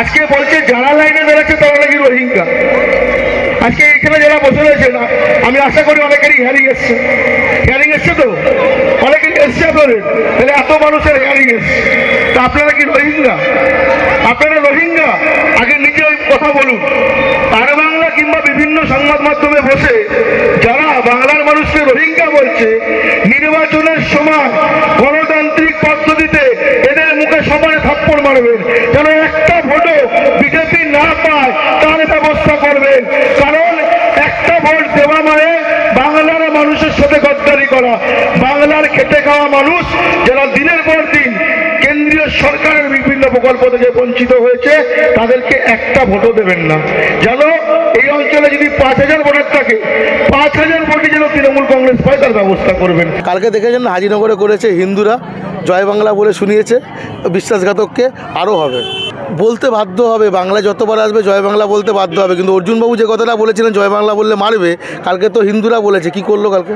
আজকে বলছে যারা লাইনে বেরোচ্ছে তারা নাকি রোহিঙ্গা। আজকে এখানে যারা বসে রয়েছে, না, আমি আশা করি অনেকেরই হিয়ারিং এসছে। হিয়ারিং এসছে তো? অনেকেরই এসছে আপনাদের? তাহলে এত মানুষের হিয়ারিং এসছে। তা আপনারা কি রোহিঙ্গা? আপনারা রোহিঙ্গা? আগে নিজে ওই কথা বলুন। আর বাংলা কিংবা বিভিন্ন সংবাদ মাধ্যমে বসে যারা বাংলার মানুষকে রোহিঙ্গা বলছে, নির্বাচনের সময় গণতান্ত্রিক পদ্ধতিতে এদের মুখে সমানে থাপ্পড় মারবেন যেন একটা ভোটও বিজেপি না পায় তার ব্যবস্থা করবেন কারণ একটা মানে বাংলার মানুষের সাথে গদ্দারি করা। বাংলার খেটে খাওয়া মানুষ যারা দিনের পর দিন কেন্দ্রীয় সরকারের বিভিন্ন প্রকল্প থেকে বঞ্চিত হয়েছে, তাদেরকে একটা ভোটও দেবেন না। যেন এই অঞ্চলে যদি পাঁচ হাজার ভোটার থাকে, পাঁচ হাজার ভোটে যেন তৃণমূল কংগ্রেস পায়, তার ব্যবস্থা করবেন। কালকে দেখেছেন হাজিনগরে করেছে, হিন্দুরা জয় বাংলা বলে শুনিয়েছে, বিশ্বাসঘাতককে আরও হবে। বলতে বাধ্য হবে বাংলা যতবার আসবে জয় বাংলা বলতে বাধ্য হবে। কিন্তু অর্জুনবাবু যে কথাটা বলেছিলেন, জয় বাংলা বললে মারবে, কালকে তো হিন্দুরা বলেছে, কি করল কালকে?